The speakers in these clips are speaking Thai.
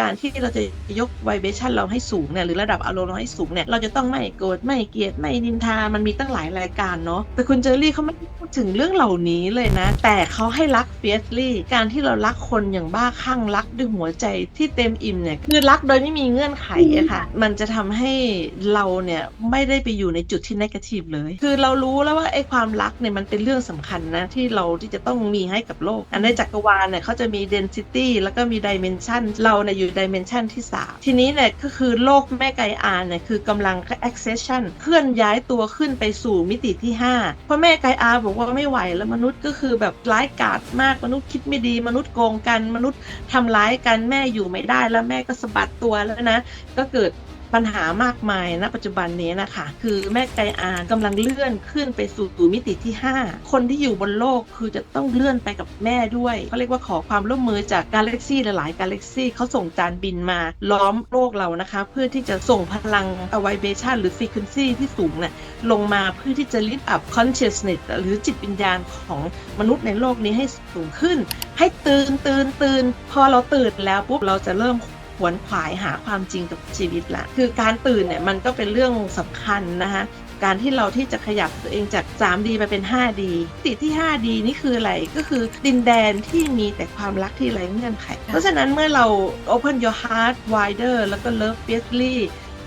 การที่เราจะยกไวเบชันเราให้สูงเนี่ยหรือระดับอารมณ์เราให้สูงเนี่ยเราจะต้องไม่โกรธไม่เกลียดไม่นินทา มันมีตั้งหลายรายการเนาะแต่คุณเจอรี่เขาไม่พูดถึงเรื่องเหล่านี้เลยนะ แต่เขาให้รักเฟียสลี่การที่เรารักคนอย่างบ้าคลั่งรักด้วยหัวใจที่เต็มอิ่มเนี่ยคือรักโดยไม่มีเงื่อนไขอะค่ะ มันจะทำให้เราเนี่ยไม่ได้ไปอยู่ในจุดที่นกาทีฟเลย คือเรารู้แล้วว่าไอ้ความรักเนี่ยมันเป็นเรื่องสำคัญนะที่เราที่จะต้องมีให้กับโลก อันในจักรวาลเนี่ยเขาจะมี density แล้วก็มี dimension เราเนี่ยอยูู่่ดิเมนชันที่ 3 ทีนี้เนี่ยก็คือโลกแม่ไกอาเนี่ยคือกำลัง accession เคลื่อนย้ายตัวขึ้นไปสู่มิติที่ 5 เพราะแม่ไกอาบอกว่าไม่ไหวแล้วมนุษย์ก็คือแบบร้ายกาจมากมนุษย์คิดไม่ดี มนุษย์โกงกันมนุษย์ทำร้ายกันแม่อยู่ไม่ได้แล้วแม่ก็สะบัดตัวแล้วนะ ก็เกิด ปัญหามากมายณปัจจุบันนี้นะคะ คือแม่ไกอากำลังเลื่อนขึ้นไปสู่มิติที่ 5 คนที่อยู่บนโลกคือจะต้องเลื่อนไปกับแม่ด้วยเขาเรียกว่าขอความร่วมมือจากกาแล็กซี่หลายๆกาแล็กซี่เขาส่งจานบินมาล้อมโลกเรานะคะ เพื่อที่จะส่งพลังอ v i b r a t i o n หรือ frequency ที่สูงเนี่ยลงมาเพื่อที่จะ lift up consciousness หรือจิตวิญญาณของมนุษย์ในโลกนี้ให้สูงขึ้น ให้ตื่นตื่นตื่นพอเราตื่นแล้วปุ๊บเราจะเริ่ม ขวนขวายหาความจริงกับชีวิตละคือการตื่นเนี่ยมันก็เป็นเรื่องสำคัญนะคะการที่เราที่จะขยับตัวเองจาก 3D ไปเป็น 5D ติที่ 5D นี่คืออะไรก็คือดินแดนที่มีแต่ความรักที่ไร้เงื่อนไข เพราะฉะนั้นเมื่อเรา open your heart wider แล้วก็ love fiercely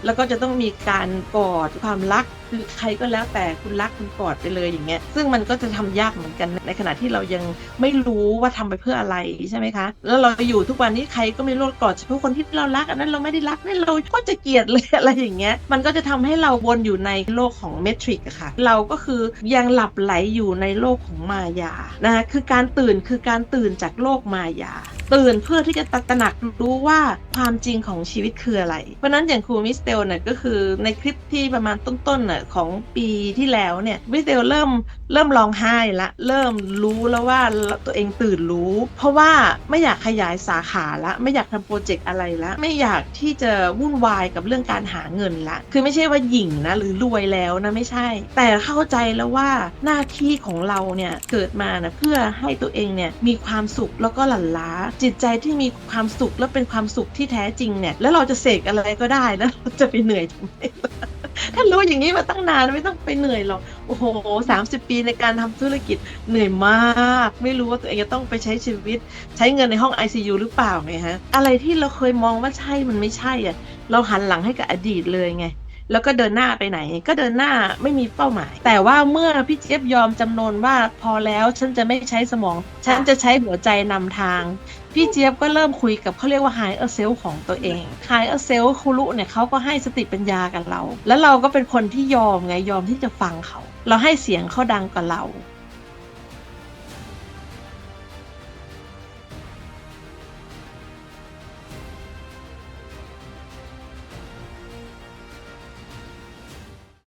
แล้วก็จะต้องมีการกอดความรักคือใครก็แล้วแต่คุณรักคุณกอดไปเลยอย่างเงี้ย ซึ่งมันก็จะทำยากเหมือนกันในขณะที่เรายังไม่รู้ว่าทำไปเพื่ออะไรใช่ไหมคะ แล้วเราอยู่ทุกวันนี้ใครก็ไม่รู้กอดเฉพาะคนที่เรารักอันนั้นเราไม่ได้รักนั่นเราก็จะเกลียดเลยอะไรอย่างเงี้ย มันก็จะทำให้เราวนอยู่ในโลกของเมทริกอะค่ะ เราก็คือยังหลับไหลอยู่ในโลกของมายานะคะคือการตื่นคือการตื่นจากโลกมายา ตื่นเพื่อที่จะตระหนักรู้ว่าความจริงของชีวิตคืออะไร เพราะนั้นอย่างครูมิสเตลเนี่ยก็คือในคลิปที่ประมาณต้นๆน่ะของปีที่แล้วเนี่ยมิสเตลเริ่มเริ่มร้องไห้ละเริ่มรู้แล้วว่าตัวเองตื่นรู้ เพราะว่าไม่อยากขยายสาขาละไม่อยากทำโปรเจกต์อะไรละไม่อยากที่จะวุ่นวายกับเรื่องการหาเงินละคือไม่ใช่ว่าหยิ่งนะหรือรวยแล้วนะไม่ใช่ แต่เข้าใจแล้วว่าหน้าที่ของเราเนี่ยเกิดมานะเพื่อให้ตัวเองเนี่ยมีความสุขแล้วก็หลั่นล้าจิตใจที่มีความสุขและเป็นความสุขที่แท้จริงเนี่ย แล้วเราจะเสกอะไรก็ได้แล้วเราจะไปเหนื่อยทำไมถ้ารู้อย่างนี้มาตั้งนานไม่ต้องไปเหนื่อยหรอกโอ้โหสามสิบปีในการทำธุรกิจเหนื่อยมาก ไม่รู้ว่าตัวเองจะต้องไปใช้ชีวิต ใช้เงินในห้อง ICU หรือเปล่าไงฮะ อะไรที่เราเคยมองว่าใช่มันไม่ใช่อะเราหันหลังให้กับอดีตเลยไง แล้วก็เดินหน้าไปไหน ก็เดินหน้าไม่มีเป้าหมาย แต่ว่าเมื่อพี่เจี๊ยบยอมจำนนว่าพอแล้วฉันจะไม่ใช้สมอง ฉันจะใช้หัวใจนำทาง พี่เจี๊ยบก็เริ่มคุยกับเขาเรียกว่าไฮเออร์เซลของตัวเองไฮเออร์เซลคุรุเนี่ยเขาก็ให้สติปัญญากับเรา แล้วเราก็เป็นคนที่ยอมไงยอมที่จะฟังเขา เราให้เสียงเขาดังกว่าเรา